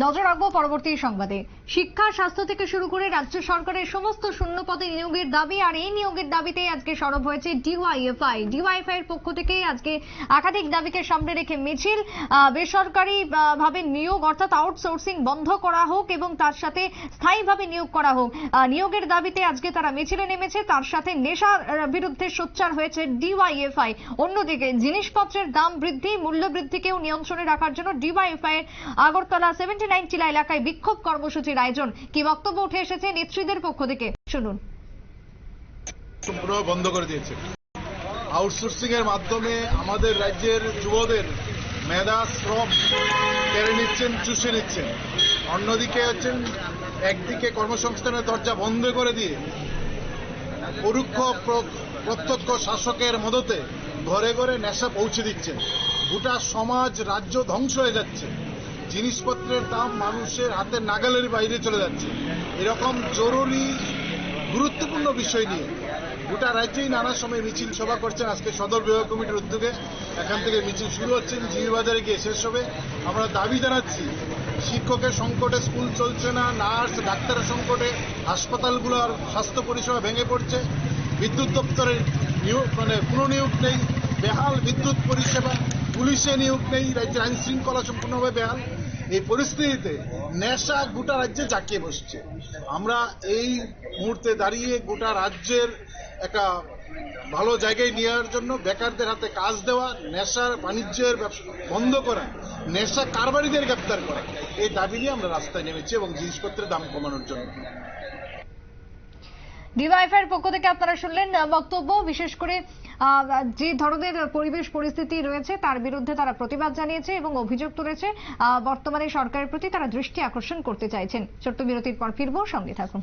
নজর রাখব পরবর্তী সংবাদে। শিক্ষা, স্বাস্থ্য থেকে শুরু করে রাজ্য সরকারের সমস্ত শূন্য পদে নিয়োগের দাবি, আর এই নিয়োগের দাবিতেই আজকে সরব হয়েছে ডিওয়াইএফআই। ডিওয়াইএফআই এর পক্ষ থেকে আজকে একাধিক দাবিকে সামনে রেখে মিছিল বেসরকারি ভাবে নিয়োগ, অর্থাৎ আউটসোর্সিং বন্ধ করা হোক এবং তার সাথে স্থায়ীভাবে নিয়োগ করা হোক। নিয়োগের দাবিতে আজকে তারা মিছিলে নেমেছে, তার সাথে নেশার বিরুদ্ধে সোচ্চার হয়েছে ডিওয়াইএফআই। অন্যদিকে জিনিসপত্রের দাম বৃদ্ধি, মূল্য বৃদ্ধিকেও নিয়ন্ত্রণে রাখার জন্য ডিওয়াইএফআই এর আগরতলা সেভেন্টি নাইন টিলা এলাকায় বিক্ষোভ কর্মসূচির আয়োজন। কি বক্তব্য উঠে এসেছে নেত্রীদের পক্ষ থেকে? শুনুন। সম্পূর্ণ বন্ধ করে দিয়েছে। আউটসোর্সিং এর মাধ্যমে আমাদের রাজ্যের যুবদের মেধা, শ্রম কেড়ে নিচ্ছেন, চুষে নিচ্ছেন। অন্যদিকে হচ্ছেন, একদিকে কর্মসংস্থানের দরজা বন্ধ করে দিয়ে পরোক্ষ প্রত্যক্ষ শাসকের মদতে ঘরে ঘরে নেশা পৌঁছে দিচ্ছেন। গোটা সমাজ, রাজ্য ধ্বংস হয়ে যাচ্ছে। জিনিসপত্রের দাম মানুষের হাতের নাগালের বাইরে চলে যাচ্ছে। এরকম জরুরি, গুরুত্বপূর্ণ বিষয় নিয়ে গোটা রাজ্যেই নানা সময় মিছিল সভা করছেন আজকে সদর বিভাগ কমিটির উদ্যোগে। এখান থেকে মিছিল শুরু হচ্ছে জিবিবাজারে গিয়ে শেষ হবে। আমরা দাবি জানাচ্ছি, শিক্ষকের সংকটে স্কুল চলছে না, নার্স, ডাক্তারের সংকটে হাসপাতালগুলোর স্বাস্থ্য পরিষেবা ভেঙে পড়ছে। বিদ্যুৎ দপ্তরের নিয়োগ মানে পুনঃনিয়োগ নেই। বেহাল বিদ্যুৎ পরিষেবা, পুলিশে নিয়োগ নেই। রাজ্যের আইন শৃঙ্খলা সম্পূর্ণভাবে বেহাল। এই পরিস্থিতিতে নেশা গোটা রাজ্যে জাঁকিয়ে বসছে। আমরা এই মুহূর্তে দাঁড়িয়ে গোটা রাজ্যের একটা ভালো জায়গায় নেওয়ার জন্য বেকারদের হাতে কাজ দেওয়া নেশার বাণিজ্যের বন্ধ করা, নেশা কারবারিদের গ্রেপ্তার করা, এই দাবি নিয়ে আমরা রাস্তায় নেমেছি এবং জিনিসপত্রের দাম কমানোর জন্য। ডিওয়াইএফআই এর পক্ষ থেকে আপনারা শুনলেন বক্তব্য, বিশেষ করে যে ধরনের পরিবেশ পরিস্থিতি রয়েছে, তার বিরুদ্ধে তারা প্রতিবাদ জানিয়েছে এবং অভিযোগ তুলেছে। বর্তমানে সরকারের প্রতি তারা দৃষ্টি আকর্ষণ করতে চাইছেন। ছোট্ট বিরতির পর ফিরবো, সঙ্গে থাকুন।